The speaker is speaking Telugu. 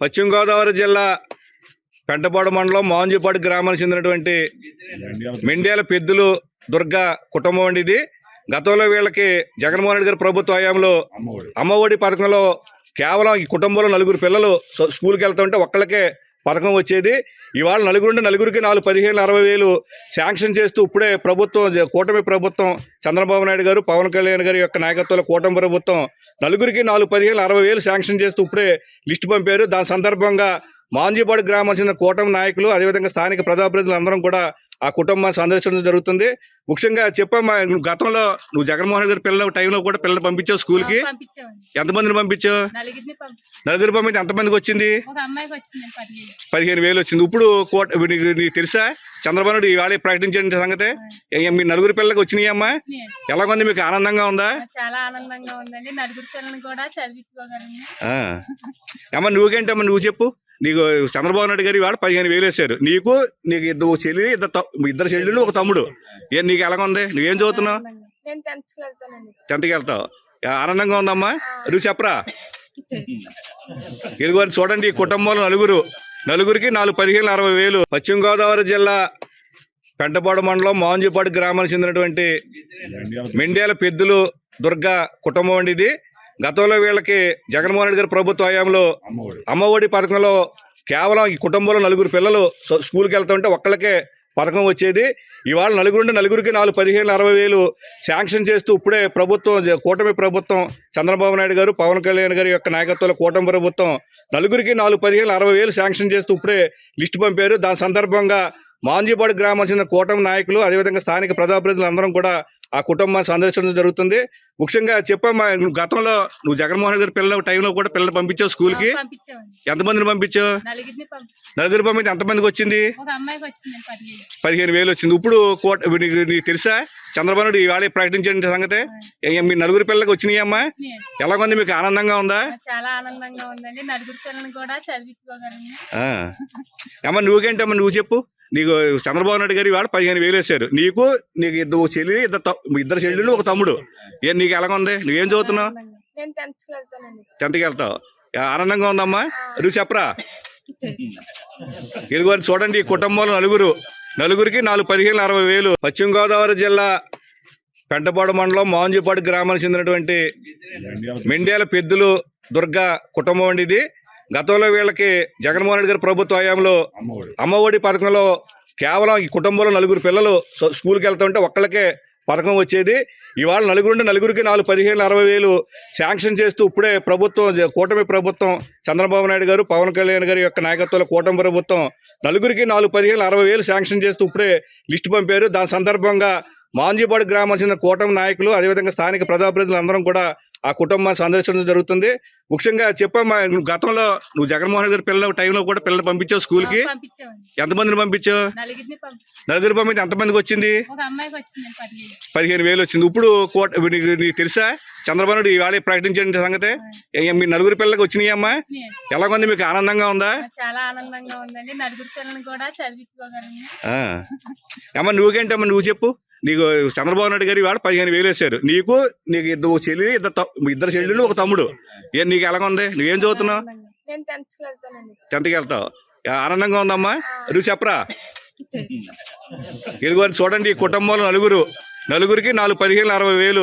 పశ్చిమ గోదావరి జిల్లా పెంటపాడు మండలం మోంజిపాడు గ్రామానికి చెందినటువంటి మెండ్యాల పెద్దులు దుర్గా కుటుంబం అండి ఇది. గతంలో వీళ్ళకి జగన్మోహన్ రెడ్డి గారి ప్రభుత్వ హయాంలో అమ్మఒడి పథకంలో కేవలం ఈ కుటుంబంలో నలుగురు పిల్లలు స్కూ- స్కూల్కి వెళ్తుంటే ఒక్కళ్ళకే పథకం వచ్చేది. ఇవాళ నలుగురుంటే నలుగురికి నాలుగు పదిహేను అరవై వేలు శాంక్షన్ చేస్తూ ఇప్పుడే ప్రభుత్వం కూటమి ప్రభుత్వం చంద్రబాబు నాయుడు గారు పవన్ కళ్యాణ్ గారి యొక్క నాయకత్వంలో కూటమి ప్రభుత్వం నలుగురికి నాలుగు పదిహేను అరవై వేలు శాంక్షన్ చేస్తూ ఇప్పుడే లిస్టు పంపారు. దాని సందర్భంగా మాంజీపాడు గ్రామం చెందిన కూటమి నాయకులు అదేవిధంగా స్థానిక ప్రజాప్రతినిధులు అందరం కూడా ఆ కుటుంబాన్ని సందర్శించడం జరుగుతుంది. ముఖ్యంగా చెప్పమ్మా నువ్వు గతంలో నువ్వు జగన్మోహన్ రెడ్డి గారి పిల్లల టైంలో కూడా పిల్లలు పంపించావు స్కూల్కి. పంపించామండి. ఎంతమందిని పంపించావు? నలుగురు పంపించి ఎంతమందికి వచ్చింది? పదిహేను. వేలు వచ్చింది. ఇప్పుడు కోట నీకు తెలుసా? చంద్రబాబు నాయుడు ఇవాళ ప్రకటించిన సంగతే? మీ నలుగురు పిల్లలకి వచ్చినాయి అమ్మా? వచ్చినాయండి. ఎలా ఉంది మీకు? ఆనందంగా ఉందా? చాలా ఆనందంగా ఉందండి. నలుగురు పిల్లల్ని కూడా చదివించుకోగలను ఆ. అమ్మ నువ్వేంటమ్మా నువ్వు చెప్పు. నీకు చంద్రబాబు నాయుడు గారు ఇవాళ పదిహేను వేలు వేశారు. నీకు నీకు ఇద్దరు చెల్లి ఇద్దరు త- ఇద్దరు చెల్లెలు ఒక తమ్ముడు. ఏ నీకు ఎలా ఉంది? నువ్వేం చదువుతున్నావు? టెన్త్కి వెళ్తావు. ఆనందంగా ఉందమ్మా. నువ్వు చెప్పరా? ఇదిగో చూడండి ఈ కుటుంబంలో నలుగురు. నలుగురికి నాలుగు పదిహేను అరవై వేలు. పశ్చిమ గోదావరి జిల్లా పెంటపాడు మండలం మోంజిపాడు గ్రామానికి చెందినటువంటి మెండ్యాల పెద్దులు దుర్గా కుటుంబం అండి ఇది. గతంలో వీళ్ళకి జగన్మోహన్ రెడ్డి గారి ప్రభుత్వ హయాంలో అమ్మఒడి. పథకంలో కేవలం ఈ కుటుంబంలో నలుగురు పిల్లలు స్కూ- స్కూల్కి వెళ్తుంటే ఒక్కళ్ళకే పథకం వచ్చేది. ఇవాళ నలుగురుంటే నలుగురికి నాలుగు పదిహేను అరవై వేలు శాంక్షన్ చేస్తూ ఇప్పుడే ప్రభుత్వం కూటమి ప్రభుత్వం చంద్రబాబు నాయుడు గారు పవన్ కళ్యాణ్ గారి యొక్క నాయకత్వంలో కూటమి ప్రభుత్వం నలుగురికి నాలుగు పదిహేను అరవై వేలు శాంక్షన్ చేస్తూ ఇప్పుడే లిస్టు పంపారు. దాని సందర్భంగా మాంజీపాడు గ్రామం చెందిన కూటమి నాయకులు అదేవిధంగా స్థానిక ప్రజాప్రతినిధులు అందరం కూడా ఆ కుటుంబాన్ని సందర్శించడం జరుగుతుంది. ముఖ్యంగా చెప్పమ్మా నువ్వు గతంలో నువ్వు జగన్మోహన్ రెడ్డి గారి పిల్లల టైంలో కూడా పిల్లలు పంపించావు స్కూల్కి. పంపించామండి ఎంతమందిని పంపించావు? నలుగురు పంపించి ఎంతమందికి వచ్చింది? పదిహేను. వేలు వచ్చింది. ఇప్పుడు కోట నీకు తెలుసా? చంద్రబాబు నాయుడు ఇవాళ ప్రకటించిన సంగతే? మీ నలుగురు పిల్లలకి వచ్చినాయి అమ్మా? వచ్చినాయండి. ఎలా ఉంది మీకు? ఆనందంగా ఉందా? చాలా ఆనందంగా ఉందండి. నలుగురు పిల్లల్ని కూడా చదివించుకోగలను ఆ. అమ్మ నువ్వేంటమ్మా నువ్వు చెప్పు. నీకు చంద్రబాబు నాయుడు గారు ఇవాళ పదిహేను వేలు వేశారు. నీకు నీకు ఇద్దరు చెల్లి ఇద్దరు త- ఇద్దరు చెల్లెలు ఒక తమ్ముడు. ఏ నీకు ఎలా ఉంది నువ్వేం చదువుతున్నావు? టెన్త్కి వెళ్తావు. ఆనందంగా ఉందమ్మా. నువ్వు చెప్పరా? ఇదిగో చూడండి ఈ కుటుంబంలో నలుగురు. నలుగురికి నాలుగు పదిహేను అరవై వేలు. పశ్చిమ గోదావరి జిల్లా పెంటపాడు మండలం మోంజిపాడు గ్రామానికి చెందినటువంటి మెండ్యాల పెద్దులు దుర్గా కుటుంబం అండి ఇది. గతంలో వీళ్ళకి జగన్మోహన్ రెడ్డి గారి ప్రభుత్వ హయాంలో అమ్మఒడి. పథకంలో కేవలం ఈ కుటుంబంలో నలుగురు పిల్లలు స్కూ- స్కూల్కి వెళ్తుంటే ఒక్కళ్ళకే పథకం వచ్చేది. ఇవాళ నలుగురుంటే నలుగురికి నాలుగు పదిహేను అరవై వేలు శాంక్షన్ చేస్తూ ఇప్పుడే ప్రభుత్వం కూటమి ప్రభుత్వం చంద్రబాబు నాయుడు గారు పవన్ కళ్యాణ్ గారి యొక్క నాయకత్వంలో కూటమి ప్రభుత్వం నలుగురికి నాలుగు పదిహేను అరవై వేలు శాంక్షన్ చేస్తూ ఇప్పుడే లిస్టు పంపారు. దాని సందర్భంగా మాంజీపాడు గ్రామం చెందిన కూటమి నాయకులు అదేవిధంగా స్థానిక ప్రజాప్రతినిధులు అందరం కూడా ఆ కుటుంబాన్ని సందర్శించడం జరుగుతుంది. ముఖ్యంగా చెప్పమ్మా నువ్వు గతంలో నువ్వు జగన్మోహన్ రెడ్డి గారి పిల్లల టైంలో కూడా పిల్లలు పంపించావు స్కూల్కి? పంపించామండి. ఎంతమందిని పంపించావు? నలుగురు పంపించి ఎంతమందికి వచ్చింది? పదిహేను. వేలు వచ్చింది. ఇప్పుడు కోట నీకు తెలుసా? చంద్రబాబు నాయుడు ఇవాళ ప్రకటించిన సంగతే. మీ నలుగురు పిల్లలకి వచ్చినాయి అమ్మా? ఎలా ఉంది మీకు? ఆనందంగా ఉందా? చాలా ఆనందంగా ఉందండి. నలుగురు పిల్లల్ని కూడా చదివించుకోగలను ఆ. అమ్మ నువ్వేంటమ్మా? నువ్వు చెప్పు. నీకు చంద్రబాబు నాయుడు గారు ఇవాళ పదిహేను వేలు వేశారు. నీకు నీకు ఇద్దరు చెల్లి ఇద్దరు ఇద్దరు చెల్లెలు ఒక తమ్ముడు. ఏ నీకు ఎలా ఉంది నువ్వేం చదువుతున్నావు? టెన్త్కి వెళ్తావు. ఆనందంగా ఉందమ్మా. నువ్వు చెప్పరా? ఇదిగో చూడండి ఈ కుటుంబంలో నలుగురు. నలుగురికి నాలుగు పదిహేను అరవై వేలు.